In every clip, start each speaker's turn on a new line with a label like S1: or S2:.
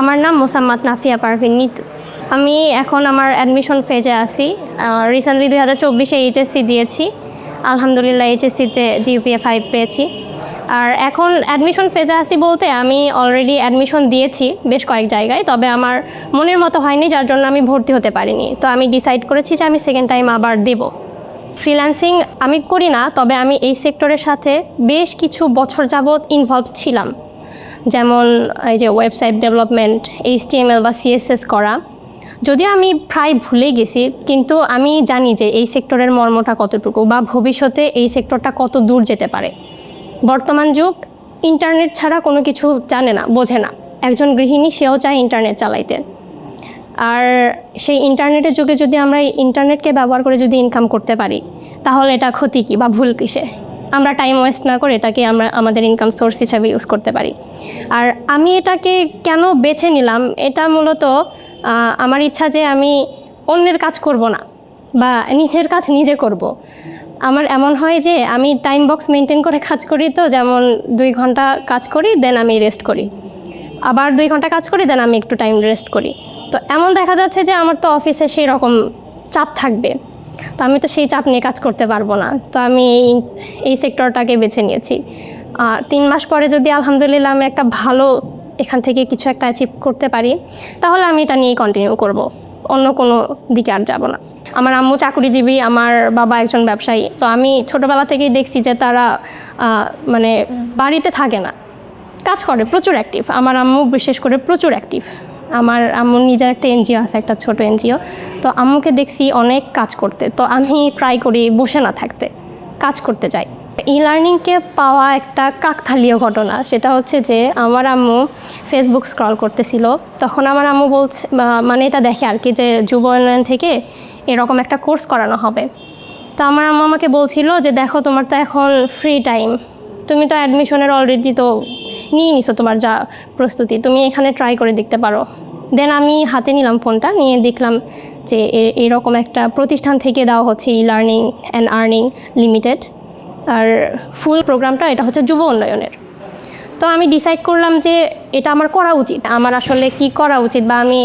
S1: আমার নাম মোসাম্মদ নাফিয়া পারভিন নিতু। আমি এখন আমার অ্যাডমিশন ফেজে আছি। রিসেন্টলি দুই হাজার চব্বিশে এইচএসসি দিয়েছি। আলহামদুলিল্লাহ এইচএসসিতে জিপিএ ফাইভ পেয়েছি। আর এখন অ্যাডমিশন ফেজে আছি বলতে আমি অলরেডি অ্যাডমিশন দিয়েছি বেশ কয়েক জায়গায়, তবে আমার মনের মতো হয়নি, যার জন্য আমি ভর্তি হতে পারিনি। তো আমি ডিসাইড করেছি যে আমি সেকেন্ড টাইম আবার দেবো। ফ্রিল্যান্সিং আমি করি না, তবে আমি এই সেক্টরের সাথে বেশ কিছু বছর যাবৎ ইনভলভ ছিলাম। যেমন এই যে ওয়েবসাইট ডেভেলপমেন্ট এইচটিএমএল বা সিএসএস করা, যদিও আমি প্রায় ভুলে গেছি, কিন্তু আমি জানি যে এই সেক্টরের মর্মটা কতটুকু বা ভবিষ্যতে এই সেক্টরটা কত দূর যেতে পারে। বর্তমান যুগ ইন্টারনেট ছাড়া কোনো কিছু জানে না, বোঝে না। একজন গৃহিণী, সেও চায় ইন্টারনেট চালাইতে। আর সেই ইন্টারনেটের যুগে যদি আমরা ইন্টারনেটকে ব্যবহার করে যদি ইনকাম করতে পারি, তাহলে এটা ক্ষতি কী বা ভুল কিসে? আমরা টাইম ওয়েস্ট না করে এটাকে আমরা আমাদের ইনকাম সোর্স হিসাবে ইউজ করতে পারি। আর আমি এটাকে কেন বেছে নিলাম? এটা মূলত আমার ইচ্ছা যে আমি অন্যের কাজ করব না বা নিজের কাজ নিজে করব। আমার এমন হয় যে আমি টাইম বক্স মেনটেন করে কাজ করি তো, যেমন দুই ঘণ্টা কাজ করি দেন আমি রেস্ট করি। আবার দুই ঘণ্টা কাজ করি দেন আমি একটু টাইম রেস্ট করি। তো এমন দেখা যাচ্ছে যে আমার তো অফিসে সেই রকম চাপ থাকবে। তো আমি তো সেই চাপ নিয়ে কাজ করতে পারব না। তো আমি এই এই সেক্টরটাকে বেছে নিয়েছি। আর তিন মাস পরে যদি আলহামদুলিল্লাহ আমি একটা ভালো এখান থেকে কিছু একটা অ্যাচিভ করতে পারি, তাহলে আমি এটা নিয়েই কন্টিনিউ করব। অন্য কোনো দিকে আর যাব না। আমার আম্মু চাকুরিজীবী, আমার বাবা একজন ব্যবসায়ী। তো আমি ছোটোবেলা থেকেই দেখছি যে তারা মানে বাড়িতে থাকে না। কাজ করে, প্রচুর অ্যাক্টিভ আমার আম্মু বিশেষ করে প্রচুর অ্যাক্টিভ আমার আম্মুর নিজের একটা এনজিও আছে, একটা ছোট এনজিও তো আম্মুকে দেখছি অনেক কাজ করতে। তো আমি ট্রাই করি বসে না থাকতে, কাজ করতে চাই ই লার্নিংকে পাওয়া একটা কাকথালীয় ঘটনা। সেটা হচ্ছে যে আমার আম্মু ফেসবুক স্ক্রল করতেছিল। তখন আমার আম্মু বলছে মানে এটা দেখে আর কি যে যুব উন্নয়ন থেকে এরকম একটা কোর্স করানো হবে। তো আমার আম্মু আমাকে বলছিল যে, দেখো তোমার তো এখন ফ্রি টাইম তুমি তো অ্যাডমিশনের অলরেডি তো নিয়ে নিছো তোমার যা প্রস্তুতি, তুমি এখানে ট্রাই করে দেখতে পারো। দেন আমি হাতে নিলাম ফোনটা, নিয়ে দেখলাম যে এরকম একটা প্রতিষ্ঠান থেকে দেওয়া হচ্ছে e learning and earning limited R full প্রোগ্রামটা এটা হচ্ছে যুব উন্নয়নের। তো আমি ডিসাইড করলাম যে এটা আমার করা উচিত। আমার আসলে কি করা উচিত বা আমি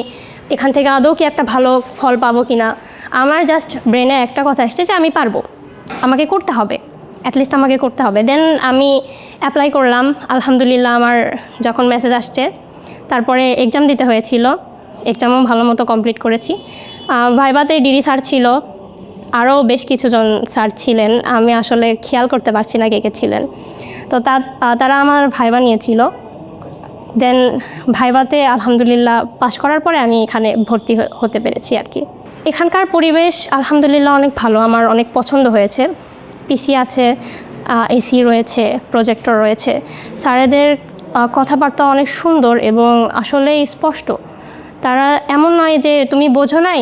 S1: এখান থেকে আদৌ কি একটা ভালো ফল পাবো কি না আমার জাস্ট ব্রেনে একটা কথা এসছে যে আমি পারব। আমাকে করতে হবে। অ্যাটলিস্ট আমাকে করতে হবে। দেন আমি অ্যাপ্লাই করলাম, আলহামদুলিল্লাহ আমার যখন মেসেজ আসছে, তারপরে এক্সাম দিতে হয়েছিল এক্সামও ভালো মতো কমপ্লিট করেছি। ভাইবাতে ডিডি স্যার ছিল, আরও বেশ কিছুজন স্যার ছিলেন, আমি আসলে খেয়াল করতে পারছি না কে কে ছিলেন। তো তারা আমার ভাইবা নিয়েছিল। দেন ভাইবাতে আলহামদুলিল্লাহ পাশ করার পরে আমি এখানে ভর্তি হতে পেরেছি আর কি। এখানকার পরিবেশ আলহামদুলিল্লাহ অনেক ভালো, আমার অনেক পছন্দ হয়েছে। পিসি আছে এসি রয়েছে প্রজেক্টর রয়েছে। স্যারেদের কথাবার্তা অনেক সুন্দর এবং আসলেই স্পষ্ট। তারা এমন নয় যে তুমি বোঝো নাই,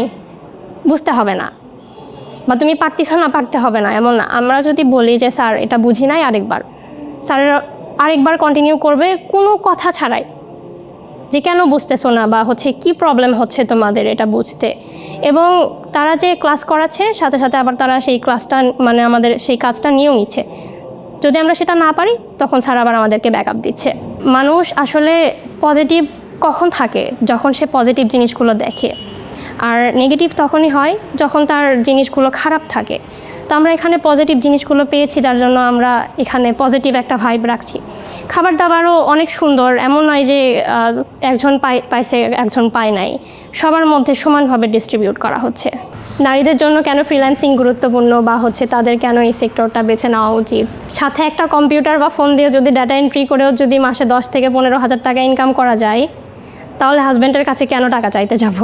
S1: বুঝতে হবে না। বা তুমি পারতেছো না, পারতে হবে না, এমন না। আমরা যদি বলি যে, স্যার, এটা বুঝি নাই আরেকবার। স্যার আরেকবার কন্টিনিউ করবে কোনো কথা ছাড়াই। যে কেন বুঝতেছো না বা হচ্ছে কি প্রবলেম হচ্ছে তোমাদের এটা বুঝতে? এবং তারা যে ক্লাস করাচ্ছে, সাথে সাথে আবার তারা সেই ক্লাসটা মানে আমাদের সেই কাজটা নিয়েও নিচ্ছে। যদি আমরা সেটা না পারি, তখন স্যার আবার আমাদেরকে ব্যাক দিচ্ছে। মানুষ আসলে পজিটিভ কখন থাকে? যখন সে পজিটিভ জিনিসগুলো দেখে। আর নেগেটিভ তখনই হয় যখন তার জিনিসগুলো খারাপ থাকে। তো আমরা এখানে পজিটিভ জিনিসগুলো পেয়েছি, যার জন্য আমরা এখানে পজিটিভ একটা ভাইব রাখছি। খাবার দাবারও অনেক সুন্দর, এমন নয় যে একজন পাই পাইছে, একজন পায় নাই। সবার মধ্যে সমানভাবে ডিস্ট্রিবিউট করা হচ্ছে। নারীদের জন্য কেন ফ্রিল্যান্সিং গুরুত্বপূর্ণ বা হচ্ছে তাদের কেন এই সেক্টরটা বেছে নেওয়া উচিত? সাথে একটা কম্পিউটার বা ফোন দিয়ে যদি ডাটা এন্ট্রি করেও যদি মাসে দশ থেকে পনেরো হাজার টাকা ইনকাম করা যায়, তাহলে হাজব্যান্ডের কাছে কেন টাকা চাইতে যাব?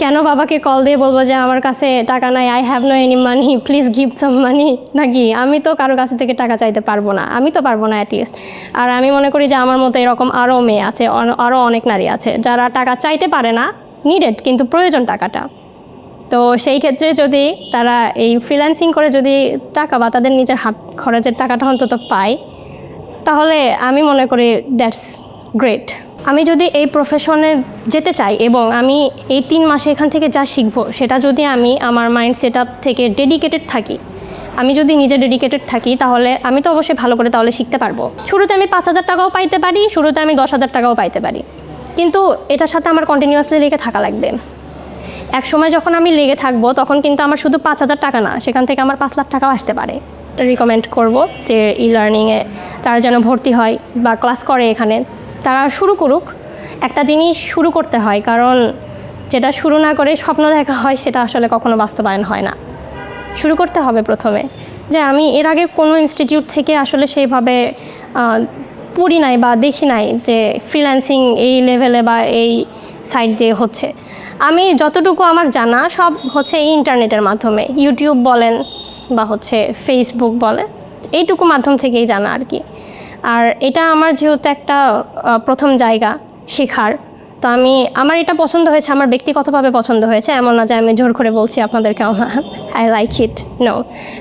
S1: কেন বাবাকে কল দিয়ে বলব যে আমার কাছে টাকা নাই? I have no any money please give some money নাকি? আমি তো কারও কাছে থেকে টাকা চাইতে পারব না। আমি তো পারব না অ্যাটলিস্ট আর আমি মনে করি যে আমার মতো এরকম আরও মেয়ে আছে আরও অনেক নারী আছে, যারা টাকা চাইতে পারে না নিডেড কিন্তু প্রয়োজন টাকাটা। তো সেই ক্ষেত্রে যদি তারা এই ফ্রিল্যান্সিং করে যদি টাকা বা তাদের নিজের হাত খরচের টাকাটা অন্তত পায়, তাহলে আমি মনে করি দ্যাটস গ্রেট আমি যদি এই প্রফেশনে যেতে চাই এবং আমি এই তিন মাসে এখান থেকে যা শিখব, সেটা যদি আমি আমার মাইন্ড সেট থেকে ডেডিকেটেড থাকি, আমি যদি নিজে ডেডিকেটেড থাকি, তাহলে আমি তো অবশ্যই ভালো করে তাহলে শিখতে পারব। শুরুতে আমি পাঁচ হাজার টাকাও পাইতে পারি, শুরুতে আমি দশ হাজার টাকাও পাইতে পারি। কিন্তু এটার সাথে আমার কন্টিনিউয়াসলি লেগে থাকা লাগবে। এক সময় যখন আমি লেগে থাকব, তখন কিন্তু আমার শুধু পাঁচ হাজার টাকা না, সেখান থেকে আমার পাঁচ লাখ টাকাও আসতে পারে। রিকমেন্ড করব যে ই লার্নিংয়ে তারা যেন ভর্তি হয় বা ক্লাস করে এখানে। তারা শুরু করুক, একটা জিনিস শুরু করতে হয়, কারণ যেটা শুরু না করে স্বপ্ন দেখা হয় সেটা আসলে কখনো বাস্তবায়ন হয় না। শুরু করতে হবে প্রথমে। যে আমি এর আগে কোনো ইনস্টিটিউট থেকে আসলে সেইভাবে পড়ি নাই বা দেখি নাই যে ফ্রিল্যান্সিং এই লেভেলে বা এই সাইট দিয়ে হচ্ছে। আমি যতটুকু আমার জানা সব হচ্ছে এই ইন্টারনেটের মাধ্যমে। ইউটিউব বলেন বা হচ্ছে ফেসবুক বলেন এইটুকু মাধ্যম থেকেই জানা আর কি। আর এটা আমার যেহেতু একটা প্রথম জায়গা শেখার, তো আমি, আমার এটা পছন্দ হয়েছে, আমার ব্যক্তিগতভাবে পছন্দ হয়েছে, এমন না যে আমি জোর করে বলছি আপনাদেরকে আই লাইক ইট নো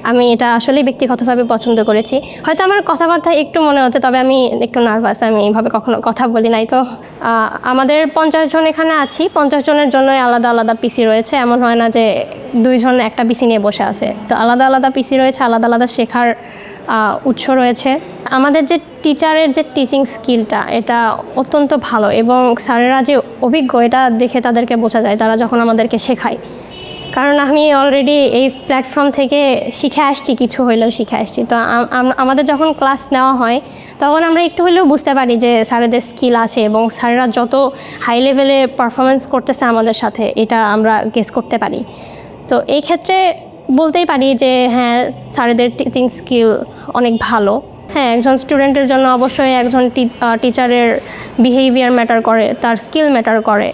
S1: আমি এটা আসলেই ব্যক্তিগতভাবে পছন্দ করেছি। হয়তো আমার কথাবার্তা একটু মনে হচ্ছে, তবে আমি একটু নার্ভাস আমি এইভাবে কখনো কথা বলি নাই তো। আমাদের পঞ্চাশ জন এখানে আছি, পঞ্চাশ জনের জন্যই আলাদা আলাদা পিসি রয়েছে। এমন হয় না যে দুইজন একটা পিসি নিয়ে বসে আছে। তো আলাদা আলাদা পিসি রয়েছে, আলাদা আলাদা শেখার উৎস রয়েছে। আমাদের যে টিচারের যে টিচিং স্কিলটা এটা অত্যন্ত ভালো এবং স্যারেরা যে অভিজ্ঞ, এটা দেখে তাদেরকে বোঝা যায়, তারা যখন আমাদেরকে শেখায়। কারণ আমি অলরেডি এই প্ল্যাটফর্ম থেকে শিখে আসছি, কিছু হইলেও শিখে আসছি। তো আম- আম- আমাদের যখন ক্লাস নেওয়া হয়, তখন আমরা একটু হলেও বুঝতে পারি যে স্যারেদের স্কিল আছে এবং স্যারেরা যত হাই লেভেলে পারফরমেন্স করতেছে আমাদের সাথে, এটা আমরা গেস করতে পারি। তো এই ক্ষেত্রে বলতেই পারি যে হ্যাঁ স্যারেদের টিচিং স্কিল অনেক ভালো। হ্যাঁ একজন স্টুডেন্টের জন্য অবশ্যই একজন টিচারের বিহেভিয়ার ম্যাটার করে, তার স্কিল ম্যাটার করে।